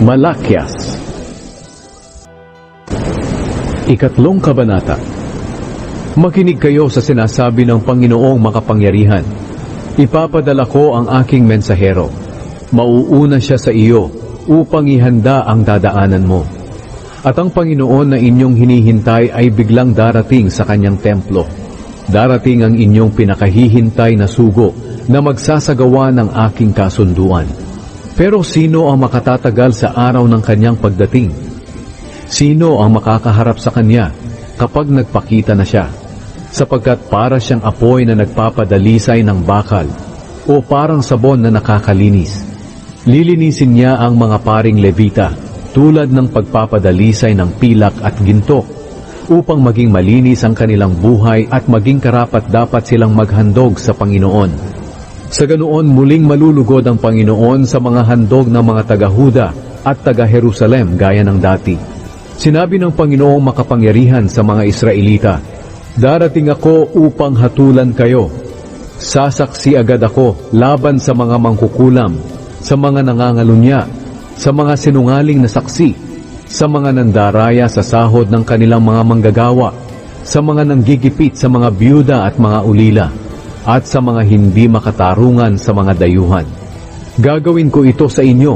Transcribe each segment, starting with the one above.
Malakyas Ikatlong Kabanata Makinig kayo sa sinasabi ng Panginoong makapangyarihan. Ipapadala ko ang aking mensahero. Mauuna siya sa iyo upang ihanda ang dadaanan mo. At ang Panginoon na inyong hinihintay ay biglang darating sa kanyang templo. Darating ang inyong pinakahihintay na sugo na magsasagawa ng aking kasunduan. Pero sino ang makatatagal sa araw ng kanyang pagdating? Sino ang makakaharap sa kanya kapag nagpakita na siya? Sapagkat para siyang apoy na nagpapadalisay ng bakal o parang sabon na nakakalinis. Lilinisin niya ang mga paring levita tulad ng pagpapadalisay ng pilak at ginto upang maging malinis ang kanilang buhay at maging karapat dapat silang maghandog sa Panginoon. Sa ganoon muling malulugod ang Panginoon sa mga handog ng mga taga-Huda at taga-Jerusalem gaya ng dati. Sinabi ng Panginoong makapangyarihan sa mga Israelita, Darating ako upang hatulan kayo. Sasaksi agad ako laban sa mga mangkukulam, sa mga nangangalunya, sa mga sinungaling na saksi, sa mga nandaraya sa sahod ng kanilang mga manggagawa, sa mga nanggigipit sa mga byuda at mga ulila, at sa mga hindi makatarungan sa mga dayuhan. Gagawin ko ito sa inyo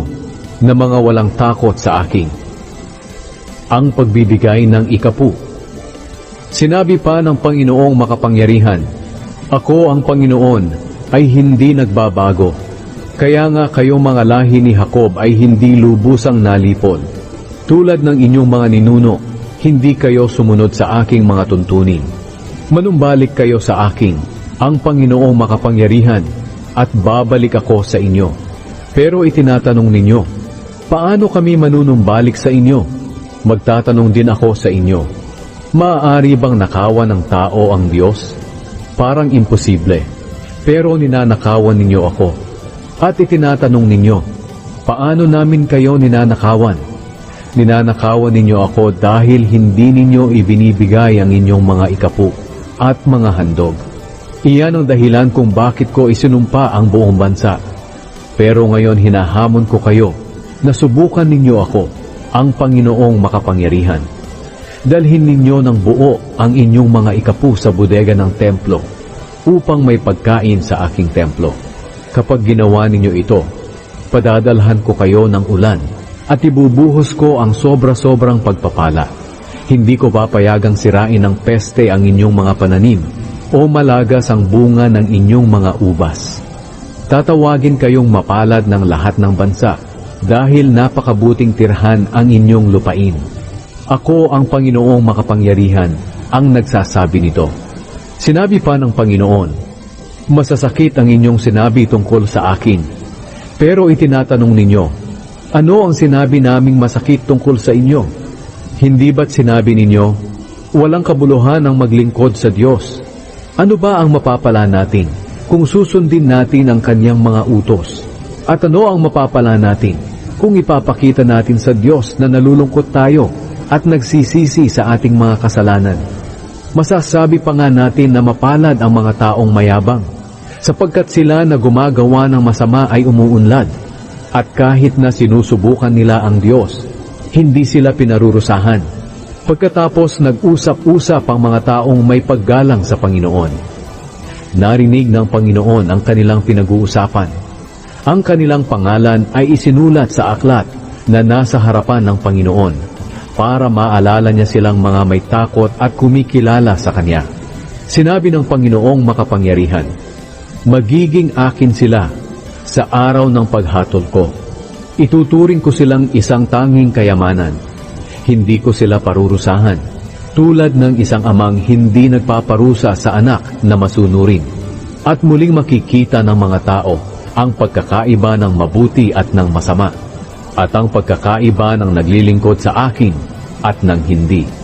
na mga walang takot sa akin. Ang pagbibigay ng ikapu. Sinabi pa ng Panginoong makapangyarihan, Ako ang Panginoon ay hindi nagbabago. Kaya nga kayong mga lahi ni Jacob ay hindi lubusang nalipol. Tulad ng inyong mga ninuno, hindi kayo sumunod sa aking mga tuntunin. Manumbalik kayo sa aking, ang Panginoong makapangyarihan, at babalik ako sa inyo. Pero itinatanong ninyo, paano kami manunumbalik sa inyo? Magtatanong din ako sa inyo, maaari bang nakawan ng tao ang Diyos? Parang imposible. Pero ninanakawan ninyo ako. At itinatanong ninyo, paano namin kayo ninanakawan? Ninanakawan ninyo ako dahil hindi ninyo ibinibigay ang inyong mga ikapu at mga handog. Iyan ang dahilan kung bakit ko isinumpa ang buong bansa. Pero ngayon hinahamon ko kayo na subukan ninyo ako, ang Panginoong makapangyarihan. Dalhin ninyo ng buo ang inyong mga ikapu sa bodega ng templo upang may pagkain sa aking templo. Kapag ginawa ninyo ito, padadalhan ko kayo ng ulan at ibubuhos ko ang sobra-sobrang pagpapala. Hindi ko papayagang sirain ng peste ang inyong mga pananim o malagas ang bunga ng inyong mga ubas. Tatawagin kayong mapalad ng lahat ng bansa dahil napakabuting tirhan ang inyong lupain. Ako ang Panginoong makapangyarihan ang nagsasabi nito. Sinabi pa ng Panginoon, Masasakit ang inyong sinabi tungkol sa akin. Pero itinatanong ninyo, Ano ang sinabi naming masakit tungkol sa inyo? Hindi ba't sinabi ninyo, Walang kabuluhan ang maglingkod sa Diyos? Ano ba ang mapapala natin kung susundin natin ang kanyang mga utos? At ano ang mapapala natin kung ipapakita natin sa Diyos na nalulungkot tayo at nagsisisi sa ating mga kasalanan? Masasabi pa nga natin na mapalad ang mga taong mayabang, sapagkat sila na gumagawa ng masama ay umuunlad, at kahit na sinusubukan nila ang Diyos, hindi sila pinarurusahan. Pagkatapos nag-usap-usap ang mga taong may paggalang sa Panginoon. Narinig ng Panginoon ang kanilang pinag-uusapan. Ang kanilang pangalan ay isinulat sa aklat na nasa harapan ng Panginoon para maalala niya silang mga may takot at kumikilala sa Kanya. Sinabi ng Panginoong makapangyarihan, Magiging akin sila sa araw ng paghatol ko. Ituturing ko silang isang tanging kayamanan. Hindi ko sila parurusahan, tulad ng isang amang hindi nagpaparusa sa anak na masunurin. At muling makikita ng mga tao ang pagkakaiba ng mabuti at ng masama at ang pagkakaiba ng naglilingkod sa akin at ng hindi.